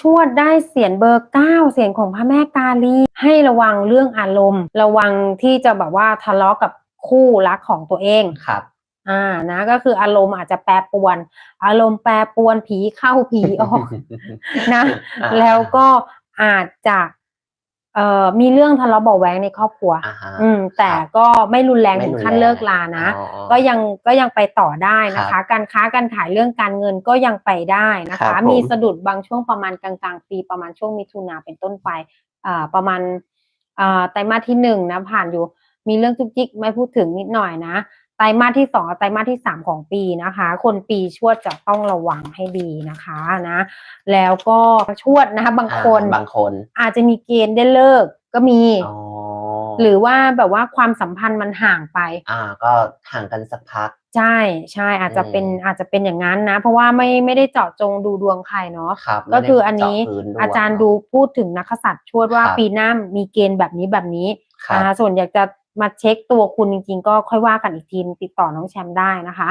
ชวดได้เสียงเบอร์เก้าเสียงของพระแม่กาลี ให้ระวังเรื่องอารมณ์ ระวังที่จะแบบว่าทะเลาะกับคู่รักของตัวเองครับอ่านะก็คืออารมณ์อาจจะแปรปรวน อารมณ์แปรปรวนผีเข้าผีออกนะอ่าแล้วก็อาจจะ เอ่อมีเรื่องทะเลาะเบาะแว้งในครอบครัว อ่าฮะ อืม แต่ครับก็ไม่รุนแรงไม่ถึงรุนขั้นแรงเลิกลานะอ๋อก็ยังก็ยังไปต่อได้นะครัคะ บการค้าการขายเรื่องการเงินก็ยังไปได้นะครัคะ บผมมีสะดุดบางช่วงประมาณกลางๆ ปีประมาณช่วงมิถุนาเป็นต้นไปอ่าประมาณอ่าไตรมาสที่หนึ่งนะผ่านอยู่ มีเรื่องจุกจิกไม่พูดถึงนิดหน่อยนะ ไตรมาสที่สองกับไตรมาสที่สามของปีนะคะ คนปีชวดจะต้องระวังให้ดีนะคะนะ แล้วก็ชวดนะคะบางคนอ่าบางคน อาจจะมีเกณฑ์ได้เลิกก็มีอ๋อหรือว่าแบบว่าความสัมพันธ์มันห่างไป อ่า ก็ห่างกันสักพัก ใช่ใช่อาจจะเป็นอืมอาจจะเป็นอย่างนั้นนะ เพราะว่าไม่ไม่ได้เจาะจงดูดวงใครเนาะครับก็คืออันนี้ไม่ได้เจาะพื้นดวงอาจารย์ดูพูดถึงนักกษัตริย์ชวดว่าครับปีหน้ามีเกณฑ์แบบนี้แบบนี้ครับอ่าส่วนอยากจะมาเช็คตัวคุณจริงๆ ก็ค่อยว่ากันอีกทีติดต่อน้องแชมป์ได้นะคะ